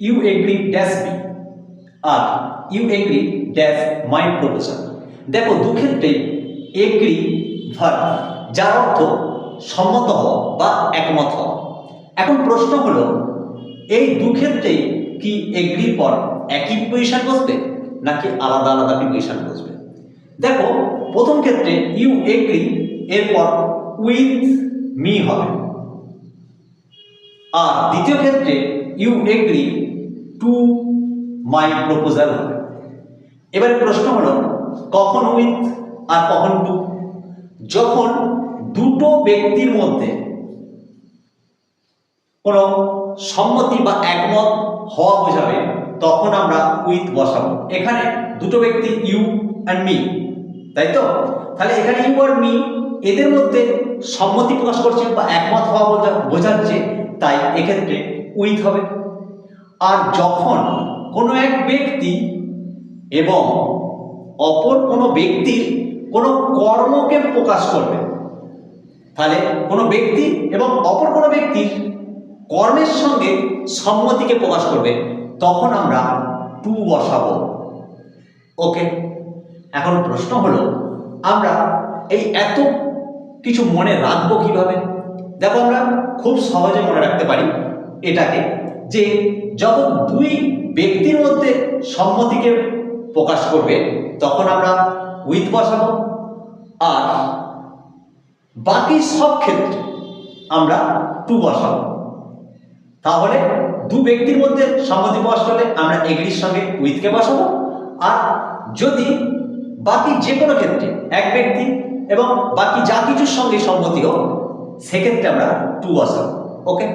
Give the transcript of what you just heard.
You agree dash B are you agree dash my proposal দেখো দু ক্ষেত্রেই agri verb যার অর্থ সম্মত হওয়া বা একমত হওয়া। এখন প্রশ্ন হলো, এই দু ক্ষেত্রেই কি এগ্রির পর একই পজিশন বসবে, নাকি আলাদা আলাদা পজিশন বসবে? দেখো, প্রথম ক্ষেত্রে ইউ এগ্রি এরপর উইথ মি হবে। আর দ্বিতীয় ক্ষেত্রে you agree to my proposal হবে। এবারে প্রশ্ন হলো, কখন উইথ আর কখন টু যখন দুটো ব্যক্তির মধ্যে কোনো সম্মতি বা একমত হওয়া বোঝাবে, তখন আমরা উইথ বসাবো। এখানে দুটো ব্যক্তি ইউ অ্যান্ড মি তাই তো? তাহলে এখানে ইউ আর মি এদের মধ্যে সম্মতি প্রকাশ করছে বা একমত হওয়া বোঝা- বোঝাচ্ছে, তাই এক্ষেত্রে উইথ হবে। আর যখন কোনো এক ব্যক্তি এবং অপর কোনো ব্যক্তির কোনো কর্মকে প্রকাশ করবে, তাহলে কোনো ব্যক্তি এবং অপর কোনো ব্যক্তির কর্মের সঙ্গে সম্মতিকে প্রকাশ করবে, তখন আমরা টু বসাবো। ওকে? এখন প্রশ্ন হলো, আমরা এই এত কিছু মনে রাখব কীভাবে? দেখো আমরা খুব সহজে মনে রাখতে পারি। এটাকে যে যখন দুই ব্যক্তির মধ্যে সম্মতিকে প্রকাশ করবে, তখন আমরা উইথ বসাবো আর বাকি সব ক্ষেত্রে আমরা টু বসাবো। তাহলে দু ব্যক্তির মধ্যে সম্মতি প্রকাশ করলে আমরা এগ্রির সঙ্গে উইথকে বসাবো আর যদি বাকি যে কোনো ক্ষেত্রে এক ব্যক্তি এবং বাকি যা কিছুর সঙ্গে সম্মতি হোক সেক্ষেত্রে আমরা টু বসাবো। ওকে?